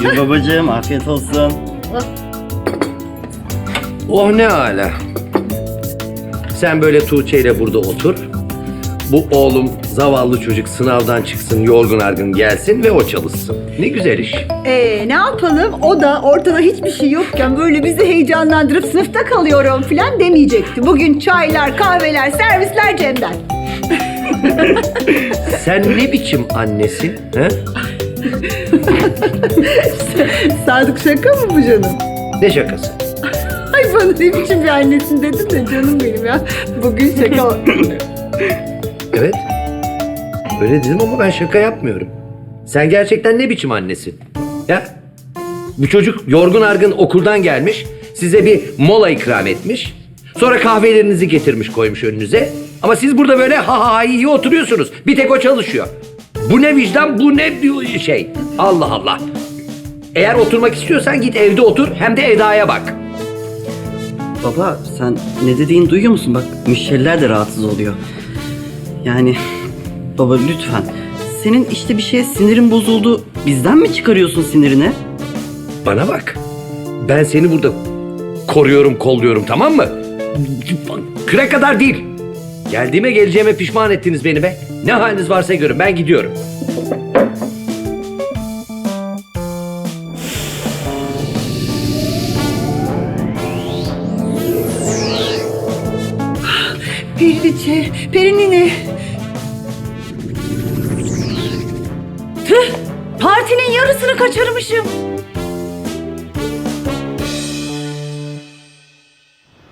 Buyur babacığım afiyet olsun. Oh ne ala. Sen böyle Tuğçe ile burada otur. Bu oğlum zavallı çocuk sınavdan çıksın, yorgun argın gelsin ve o çalışsın. Ne güzel iş. Ee, ne yapalım? O da ortada hiçbir şey yokken böyle bizi heyecanlandırıp sınıfta kalıyorum falan demeyecekti. Bugün çaylar, kahveler, servisler Cem'den. Sen ne biçim annesin? He? Sadık şaka mı bu canım? Ne şakası? Ay bana ne biçim bir annesin dedim de canım benim ya. Bugün şaka. Evet. Öyle dedim ama ben şaka yapmıyorum. Sen gerçekten ne biçim annesin? Ya? Bu çocuk yorgun argın okuldan gelmiş. Size bir mola ikram etmiş. Sonra kahvelerinizi getirmiş koymuş önünüze. Ama siz burada böyle ha ha ha iyi oturuyorsunuz. Bir tek o çalışıyor. Bu ne vicdan bu ne şey. Allah Allah. Eğer oturmak istiyorsan git evde otur hem de Eda'ya bak. Baba sen ne dediğini duyuyor musun? Bak müşteriler de rahatsız oluyor. Yani baba lütfen. Senin işte bir şeye sinirin bozuldu. Bizden mi çıkarıyorsun sinirini? Bana bak. Ben seni burada koruyorum, kolluyorum tamam mı? Kıra kadar değil. Geldiğime geleceğime pişman ettiniz beni be. Ne haliniz varsa görün ben gidiyorum. Periliçe, Perinine. Tüh! Partinin yarısını kaçırmışım.